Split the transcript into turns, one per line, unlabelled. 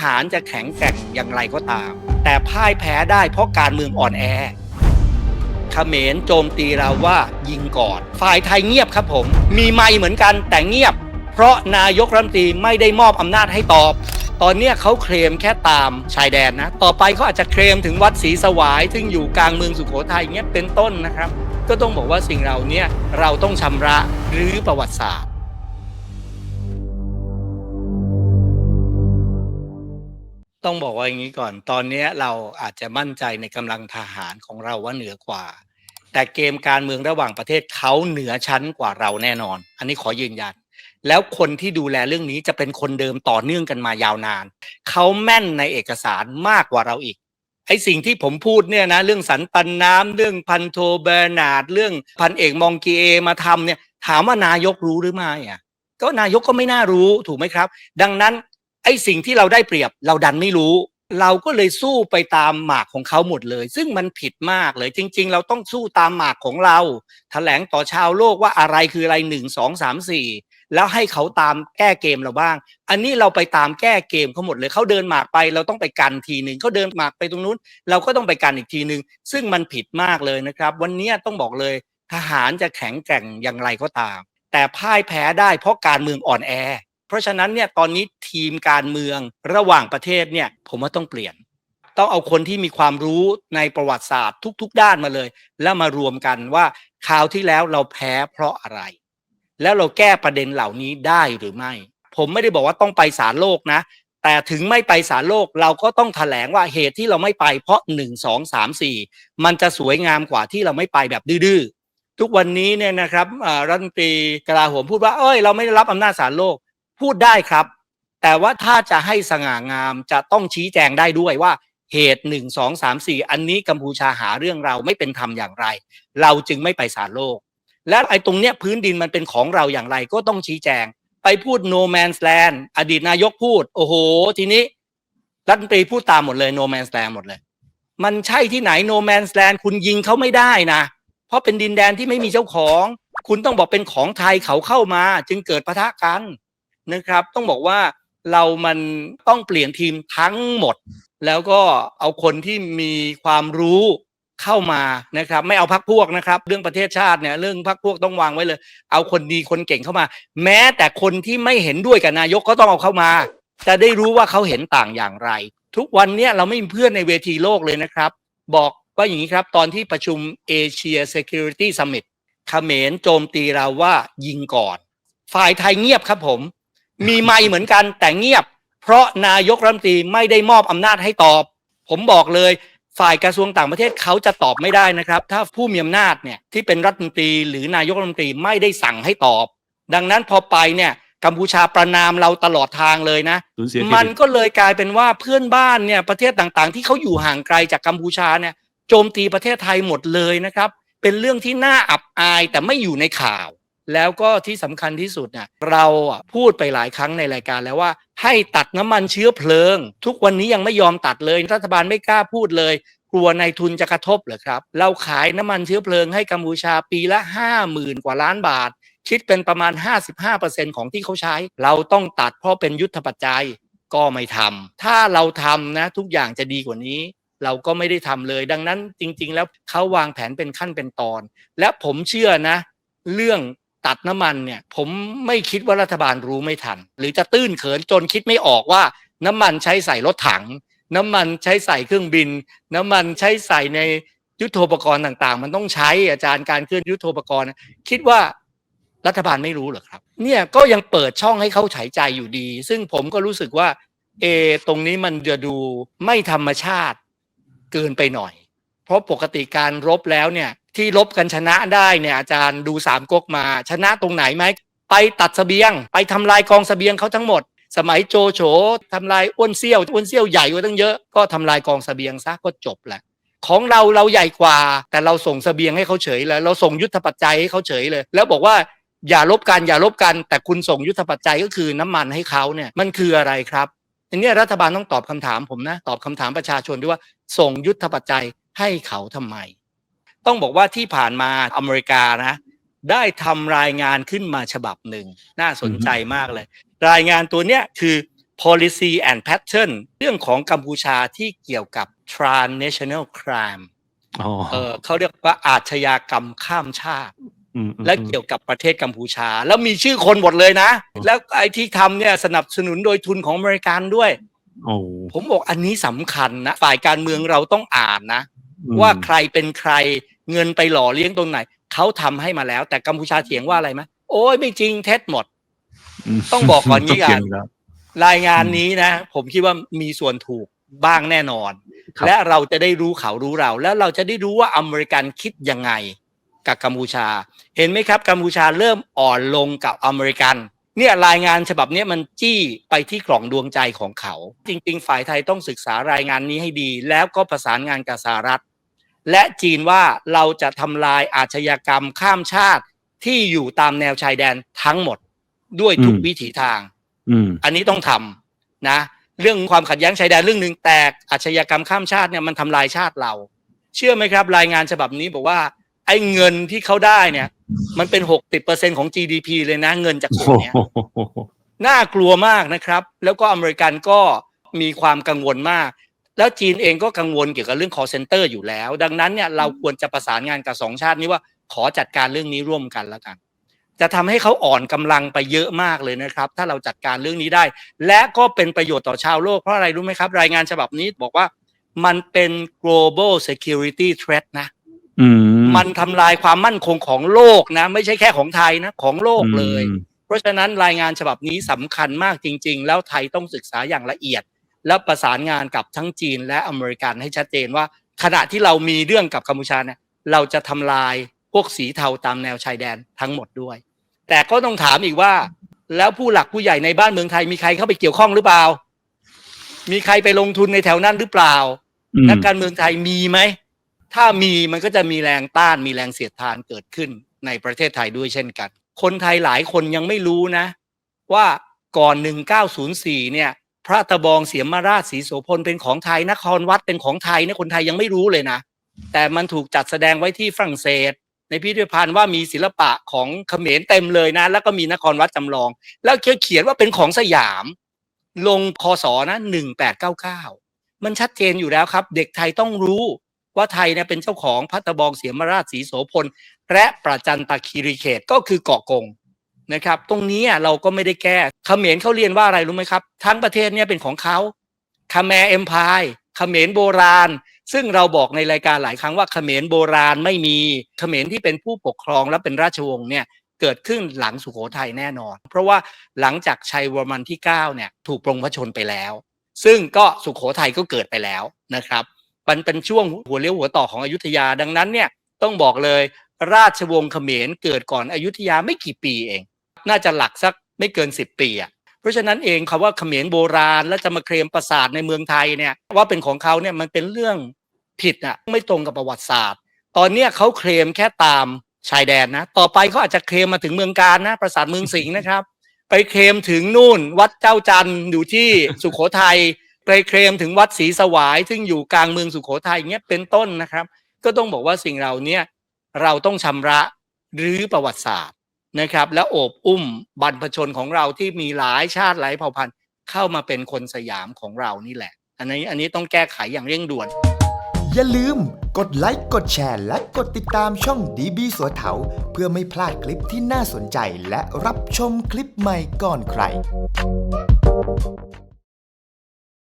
หารจะแข็งแกร่งอย่างไรก็ตาม แต่พ่ายแพ้ได้เพราะการเมืองอ่อนแอเขมรโจมตีเราว่ายิงก่อน ฝ่ายไทยเงียบครับผม มีไม่เหมือนกันแต่เงียบ เพราะนายกรัฐมนตรีไม่ได้มอบอำนาจให้ตอบ ตอนนี้เขาเคลมแค่ตามชายแดนนะ ต่อไปเขาอาจจะเคลมถึงวัดศรีสวาย ซึ่งอยู่กลางเมืองสุโขทัยเงี้ยเป็นต้นนะครับ ก็ต้องบอกว่าสิ่งเหล่านี้เราต้องชำระหรือประวัติศาสตร์ ต้องบอกว่าอย่างนี้ก่อน ตอนนี้เราอาจจะมั่นใจในกำลังทหารของเราว่าเหนือกว่า แต่เกมการเมืองระหว่างประเทศเขาเหนือชั้นกว่าเราแน่นอน อันนี้ขอยืนยันแล้วคนที่ดูแลเรื่องนี้จะเป็นคนเดิมต่อเนื่องกันมายาวนาน เขาแม่นในเอกสารมากกว่าเราอีก ไอ้สิ่งที่ผมพูดเนี่ยนะ เรื่องสันปันน้ำเรื่องพันโทเบอร์นาด เรื่องพันเอกมองกีเอมาทำเนี่ย ถามว่านายกรู้หรือไม่อะ ก็นายกก็ไม่น่ารู้ถูกไหมครับ ดังนั้น ไอ้สิ่งที่เราได้เปรียบเราดันไม่รู้ เราก็เลยสู้ไปตามหมากของเขาหมดเลย ซึ่งมันผิดมากเลย จริง ๆ เราต้องสู้ตามหมากของเราแถลงต่อชาวโลกว่าอะไรคืออะไรหนึ่งสองสามสี่แล้วให้เขาตามแก้เกมเราบ้าง อันนี้เราไปตามแก้เกมเขาหมดเลยเขาเดินหมากไปเราต้องไปกันทีหนึ่งเขาเดินหมากไปตรงนู้น เราก็ต้องไปกันอีกทีหนึ่งซึ่งมันผิดมากเลยนะครับ วันนี้ต้องบอกเลยทหารจะแข็งแกร่งอย่างไรก็ตาม แต่พ่ายแพ้ได้เพราะการเมืองอ่อนแอ เพราะฉะนั้นเนี่ยตอนนี้ทีมการเมืองระหว่างประเทศเนี่ยผมว่าต้องเปลี่ยน ต้องเอาคนที่มีความรู้ในประวัติศาสตร์ทุก ๆ ด้านมาเลย แล้วมารวมกันว่าคราวที่แล้วเราแพ้เพราะอะไร แล้วเราแก้ประเด็นเหล่านี้ได้หรือไม่ ผมไม่ได้บอกว่าต้องไปศาลโลกนะ แต่ถึงไม่ไปศาลโลกเราก็ต้องแถลงว่าเหตุที่เราไม่ไปเพราะหนึ่งสองสามสี่มันจะสวยงามกว่าที่เราไม่ไปแบบดื้อทุกวันนี้เนี่ยนะครับรัฐมนตรีกลาโหมพูดว่าเอ้ยเราไม่ได้รับอำนาจศาลโลก พูดได้ครับ แต่ว่าถ้าจะให้สง่างามจะต้องชี้แจงได้ด้วยว่าเหตุหนึ่งสองสามสี่อันนี้กัมพูชาหาเรื่องเราไม่เป็นธรรมอย่างไร เราจึงไม่ไปศาลโลก และไอ้ตรงเนี้ยพื้นดินมันเป็นของเราอย่างไรก็ต้องชี้แจง ไปพูด no man's land อดีตนายกพูด โอ้โห ทีนี้รัฐมนตรีพูดตามหมดเลย no man's land หมดเลย มันใช่ที่ไหน no man's land คุณยิงเขาไม่ได้นะ เพราะเป็นดินแดนที่ไม่มีเจ้าของ คุณต้องบอกเป็นของไทยเขาเข้ามา จึงเกิดปะทะกัน นะครับ ต้องบอกว่าเรามันต้องเปลี่ยนทีมทั้งหมด แล้วก็เอาคนที่มีความรู้เข้ามานะครับ ไม่เอาพักพวกนะครับ เรื่องประเทศชาติเนี่ยเรื่องพักพวกต้องวางไว้เลย เอาคนดีคนเก่งเข้ามา แม้แต่คนที่ไม่เห็นด้วยกับนายกก็ต้องเอาเข้ามา จะได้รู้ว่าเขาเห็นต่างอย่างไร ทุกวันเนี้ยเราไม่มีเพื่อนในเวทีโลกเลยนะครับ บอกว่าอย่างนี้ครับ ตอนที่ประชุมเอเชีย Security Summit เขมรโจมตีเราว่ายิงก่อน ฝ่ายไทยเงียบครับผม มีไม่เหมือนกันแต่เงียบ เพราะนายกรัฐมนตรีไม่ได้มอบอำนาจให้ตอบ ผมบอกเลยฝ่ายกระทรวงต่างประเทศเขาจะตอบไม่ได้นะครับ ถ้าผู้มีอำนาจเนี่ยที่เป็นรัฐมนตรีหรือนายกรัฐมนตรีไม่ได้สั่งให้ตอบ ดังนั้นพอไปเนี่ยกัมพูชาประนามเราตลอดทางเลยนะ
สูญเสียเคร
มัน
ดิต
ก็เลยกลายเป็นว่าเพื่อนบ้านเนี่ยประเทศต่างๆ ที่เขาอยู่ห่างไกลจากกัมพูชาเนี่ยโจมตีประเทศไทยหมดเลยนะครับ เป็นเรื่องที่น่าอับอายแต่ไม่อยู่ในข่าว แล้วก็ที่สำคัญที่สุดเนี่ยเราพูดไปหลายครั้งในรายการแล้วว่า ให้ตัดน้ำมันเชื้อเพลิง ทุกวันนี้ยังไม่ยอมตัดเลยรัฐบาลไม่กล้าพูดเลย กลัวนายทุนจะกระทบเหรอครับ เราขายน้ำมันเชื้อเพลิงให้กัมพูชาปีละห้าหมื่นกว่าล้านบาท คิดเป็นประมาณ 55%ของที่เขาใช้ เราต้องตัดเพราะเป็นยุทธปัจจัยก็ไม่ทำถ้าเราทำนะทุกอย่างจะดีกว่านี้เราก็ไม่ได้ทำเลย ดังนั้นจริง ๆ แล้วเขาวางแผนเป็นขั้นเป็นตอน และผมเชื่อนะ เรื่อง ตัดน้ำมันเนี่ยผมไม่คิดว่ารัฐบาลรู้ไม่ทัน หรือจะตื้นเขินจนคิดไม่ออกว่าน้ำมันใช้ใส่รถถัง น้ำมันใช้ใส่เครื่องบิน น้ำมันใช้ใส่ในยุทโธปกรณ์ต่างๆ มันต้องใช้อาจารย์การเคลื่อนยุทโธปกรณ์ คิดว่ารัฐบาลไม่รู้เหรอครับ เนี่ยก็ยังเปิดช่องให้เขาฉายใจอยู่ดี ซึ่งผมก็รู้สึกว่า เอ ตรงนี้มันจะดูไม่ธรรมชาติเกินไปหน่อย เพราะปกติการรบแล้วเนี่ย ที่รบกันชนะได้เนี่ยอาจารย์ดูสามก๊กมา ชนะตรงไหนไหมไปตัดเสบียง ไปทำลายกองเสบียงเขาทั้งหมด สมัยโจโฉทำลายอ้วนเซี่ยวอ้วนเซี่ยวใหญ่กว่าตั้งเยอะก็ทำลายกองเสบียงซะก็จบแหละของเราเราใหญ่กว่า แต่เราส่งเสบียงให้เขาเฉยเลยเราส่งยุทธปัจจัยให้เขาเฉยเลย แล้วบอกว่าอย่าลบกันอย่าลบกัน แต่คุณส่งยุทธปัจจัยก็คือน้ำมันให้เขาเนี่ยมันคืออะไรครับอันนี้รัฐบาลต้องตอบคำถามผมนะตอบคำถามประชาชนด้วยว่าส่งยุทธปัจจัยให้เขาทำไม ต้องบอกว่าที่ผ่านมาอเมริกานะ ได้ทำรายงานขึ้นมาฉบับหนึ่ง น่าสนใจมากเลย รายงานตัวเนี้ยคือ policy and pattern เรื่องของกัมพูชาที่เกี่ยวกับ transnational crime
อ๋อ
เออเขาเรียกว่าอาชญากรรมข้ามชาติ
อืมอืม
และเกี่ยวกับประเทศกัมพูชา แล้วมีชื่อคนหมดเลยนะ แล้วไอ้ที่ทำเนี่ยสนับสนุนโดยทุนของอเมริกันด้วย
โอ้
ผมบอกอันนี้สำคัญนะ ฝ่ายการเมืองเราต้องอ่านนะ
อืม
ว่าใครเป็นใคร เงินไปหล่อเลี้ยงตรงไหนเขาทำให้มาแล้ว แต่กัมพูชาเถียงว่าอะไรไหมโอ้ยไม่จริงเท็จหมด
ม
ต้องบอกก่อนงี้
ต้งเขีย
กัน
ยู่แล้ว
รายงานนี้นะ ผมคิดว่ามีส่วนถูกบ้างแน่นอน
ครับ
และเราจะได้รู้เขารู้เรา แล้วเราจะได้รู้ว่าอเมริกันคิดยังไงกับกัมพูชา เห็นไหมครับกัมพูชาเริ่มอ่อนลงกับอเมริกัน เนี่ยรายงานฉบับเนี้ยมันจี้ไปที่กล่องดวงใจของเขา จริง ๆ ฝ่ายไทยต้องศึกษารายงานนี้ให้ดี แล้วก็ประสานงานกับสหรัฐ และจีนว่าเราจะทำลายอาชญากรรมข้ามชาติที่อยู่ตามแนวชายแดนทั้งหมดด้วยทุก
อืม
วิถีทาง
อืม
อันนี้ต้องทำนะ เรื่องความขัดแย้งชายแดนเรื่องหนึ่งแต่อาชญากรรมข้ามชาติเนี่ยมันทำลายชาติเรา เชื่อไหมครับ รายงานฉบับนี้บอกว่าไอ้เงินที่เขาได้เนี่ย มันเป็นหกสิบเปอร์เซ็นของ GDP เลยนะ เงินจากส่วนเนี้ยน่ากลัวมากนะครับ แล้วก็อเมริกันก็มีความกังวลมาก แล้วจีนเองก็กังวลเกี่ยวกับเรื่อง call center อยู่แล้ว ดังนั้นเนี่ยเราควรจะประสานงานกับสองชาตินี้ว่าขอจัดการเรื่องนี้ร่วมกันแล้วกัน จะทำให้เขาอ่อนกำลังไปเยอะมากเลยนะครับ ถ้าเราจัดการเรื่องนี้ได้ และก็เป็นประโยชน์ต่อชาวโลกเพราะอะไรรู้ไหมครับ รายงานฉบับนี้บอกว่ามันเป็น global security threat นะ
อืม
มันทำลายความมั่นคงของโลกนะ ไม่ใช่แค่ของไทยนะของโลกเลย
อืม
เพราะฉะนั้นรายงานฉบับนี้สำคัญมากจริง ๆ แล้วไทยต้องศึกษาอย่างละเอียด แล้วประสานงานกับทั้งจีนและอเมริกันให้ชัดเจนว่า ขณะที่เรามีเรื่องกับกัมพูชาเนี่ยเราจะทำลายพวกสีเทาตามแนวชายแดนทั้งหมดด้วย แต่ก็ต้องถามอีกว่า แล้วผู้หลักผู้ใหญ่ในบ้านเมืองไทยมีใครเข้าไปเกี่ยวข้องหรือเปล่า มีใครไปลงทุนในแถวนั้นหรือเปล่า
อืม
นักการเมืองไทยมีไหมถ้ามีมันก็จะมีแรงต้านมีแรงเสียดทานเกิดขึ้นในประเทศไทยด้วยเช่นกัน คนไทยหลายคนยังไม่รู้นะ ว่าก่อน 1904 เนี่ยพ ระตะบองเสียมราชสีโสพลเป็นของไทยนครวัดเป็นของไทยเนี่ยคนไทยยังไม่รู้เลยนะ แต่มันถูกจัดแสดงไว้ที่ฝรั่งเศส ในพิพิธภัณฑ์ว่ามีศิลปะของเขมรเต็มเลยนะ แล้วก็มีนครวัดจำลอง แล้วเขียนว่าเป็นของสยาม ลงคศนะ1899มันชัดเจนอยู่แล้วครับ เด็กไทยต้องรู้ว่าไทยเนี่ยเป็นเจ้าของพัตตะบองเสียมราชสีโสพลและประจันตคีรีเขตก็คือเกาะกง นะครับ ตรงนี้เราก็ไม่ได้แก้เขมรเขาเรียนว่าอะไรรู้ไหมครับ ทั้งประเทศเนี่ยเป็นของเขาคาแมเอ็มพายเขมรโบราณ ซึ่งเราบอกในรายการหลายครั้งว่าเขมรโบราณไม่มีเขมรที่เป็นผู้ปกครองและเป็นราชวงศ์เนี่ยเกิดขึ้นหลังสุโขทัยแน่นอน เพราะว่าหลังจากชัยวรมันที่9เนี่ยถูกปรงพระชนไปแล้ว ซึ่งก็สุขโขทัยก็เกิดไปแล้วนะครับ มันเป็นช่วงหัวเลี้ยวหัวต่อของอยุธยาดังนั้นเนี่ยต้องบอกเลยราชวงศ์เขมรเกิดก่อนอยุธยาไม่กี่ปีเอง น่าจะหลักสักไม่เกิน 10 ปีอะเพราะฉะนั้นเองคำว่าเขมรโบราณแล้วจะมาเคลมปราสาทในเมืองไทยเนี่ยว่าเป็นของเขาเนี่ยมันเป็นเรื่องผิดอะไม่ตรงกับประวัติศาสตร์ ตอนเนี้ยเขาเคลมแค่ตามชายแดนนะ ต่อไปเขาอาจจะเคลมมาถึงเมืองการนะปราสาทเมืองสิงห์นะครับ ไปเคลมถึงนู่น วัดเจ้าจันทร์อยู่ที่สุโขทัยไปเคลมถึงวัดศรีสวาย ซึ่งอยู่กลางเมืองสุโขทัยเงี้ยเป็นต้นนะครับ ก็ต้องบอกว่าสิ่งเราเนี้ยเราต้องชำระหรือประวัติศาสตร์ นะครับ และโอบอุ้มบรรพชนของเราที่มีหลายชาติหลายเผ่าพันธุ์เข้ามาเป็นคนสยามของเรานี่แหละ อันนี้อันนี้ต้องแก้ไขอย่างเร่งด่วน
อย่าลืมกดไลค์กดแชร์ และกดติดตามช่องดีบีสัวเถาเพื่อไม่พลาดคลิปที่น่าสนใจและรับชมคลิปใหม่ก่อนใคร